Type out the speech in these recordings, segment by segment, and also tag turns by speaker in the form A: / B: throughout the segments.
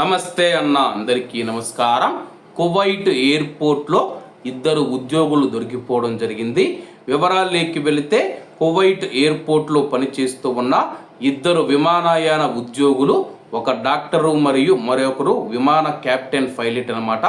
A: నమస్తే అన్న అందరికీ నమస్కారం. కువైట్ ఎయిర్పోర్ట్లో ఇద్దరు ఉద్యోగులు దొరికిపోవడం జరిగింది. వివరాల్లోకి వెళితే కువైట్ ఎయిర్పోర్ట్లో పనిచేస్తూ ఉన్న ఇద్దరు విమానయాన ఉద్యోగులు ఒక డాక్టరు మరియు మరొకరు విమాన కెప్టెన్ పైలట్ అన్నమాట.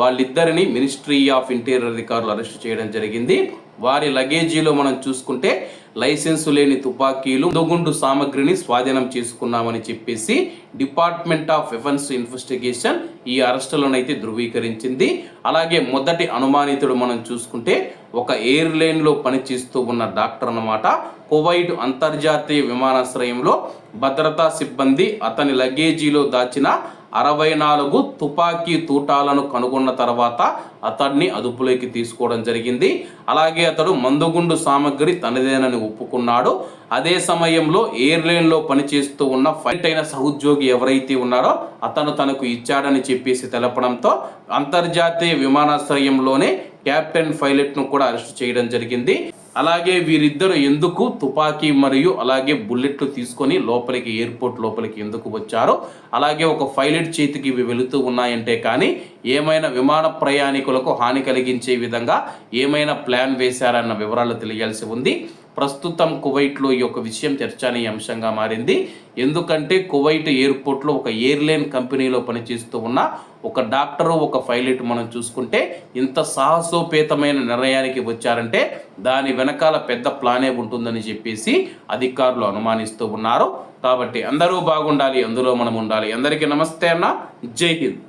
A: వాళ్ళిద్దరిని మినిస్ట్రీ ఆఫ్ ఇంటీరియర్ అధికారులు అరెస్ట్ చేయడం జరిగింది. వారి లగేజీలో మనం చూసుకుంటే లైసెన్సు లేని తుపాకీలు దొగుండు సామగ్రిని స్వాధీనం చేసుకున్నామని చెప్పేసి డిపార్ట్మెంట్ ఆఫ్ వెఫన్స్ ఇన్వెస్టిగేషన్ ఈ అరెస్టులను ధృవీకరించింది. అలాగే మొదటి అనుమానితుడు మనం చూసుకుంటే ఒక ఎయిర్లైన్లో పనిచేస్తూ ఉన్న డాక్టర్ అన్నమాట. కువైట్ అంతర్జాతీయ విమానాశ్రయంలో భద్రతా సిబ్బంది అతని లగేజీలో దాచిన అరవై నాలుగు తుపాకీ తూటాలను కనుగొన్న తర్వాత అతన్ని అదుపులోకి తీసుకోవడం జరిగింది. అలాగే అతడు మందుగుండు సామగ్రి తనదేనని ఒప్పుకున్నాడు. అదే సమయంలో ఎయిర్లైన్లో పనిచేస్తూ ఉన్న ఫైట్ అయిన సహోద్యోగి ఎవరైతే ఉన్నారో అతను తనకు ఇచ్చాడని చెప్పేసి తెలపడంతో అంతర్జాతీయ విమానాశ్రయంలోనే కెప్టెన్ పైలట్ను కూడా అరెస్ట్ చేయడం జరిగింది. అలాగే వీరిద్దరు ఎందుకు తుపాకీ మరియు అలాగే బుల్లెట్లు తీసుకొని లోపలికి ఎయిర్పోర్ట్ లోపలికి ఎందుకు వచ్చారో అలాగే ఒక పైలట్ చేతికి ఇవి వెళుతూ ఉన్నాయంటే కానీ ఏమైనా విమాన ప్రయాణికులకు హాని కలిగించే విధంగా ఏమైనా ప్లాన్ వేశారన్న వివరాలు తెలియాల్సి ఉంది. ప్రస్తుతం కువైట్లో ఈ యొక్క విషయం చర్చనీయాంశంగా మారింది. ఎందుకంటే కువైట్ ఎయిర్పోర్ట్లో ఒక ఎయిర్లైన్ కంపెనీలో పనిచేస్తూ ఉన్న ఒక డాక్టరు ఒక పైలట్ మనం చూసుకుంటే ఇంత సాహసోపేతమైన నిర్ణయానికి వచ్చారంటే దాని వెనకాల పెద్ద ప్లానే ఉంటుందని చెప్పేసి అధికారులు అనుమానిస్తూ ఉన్నారు. కాబట్టి అందరూ బాగుండాలి అందులో మనం ఉండాలి. అందరికీ నమస్తే అన్న. జై హింద్.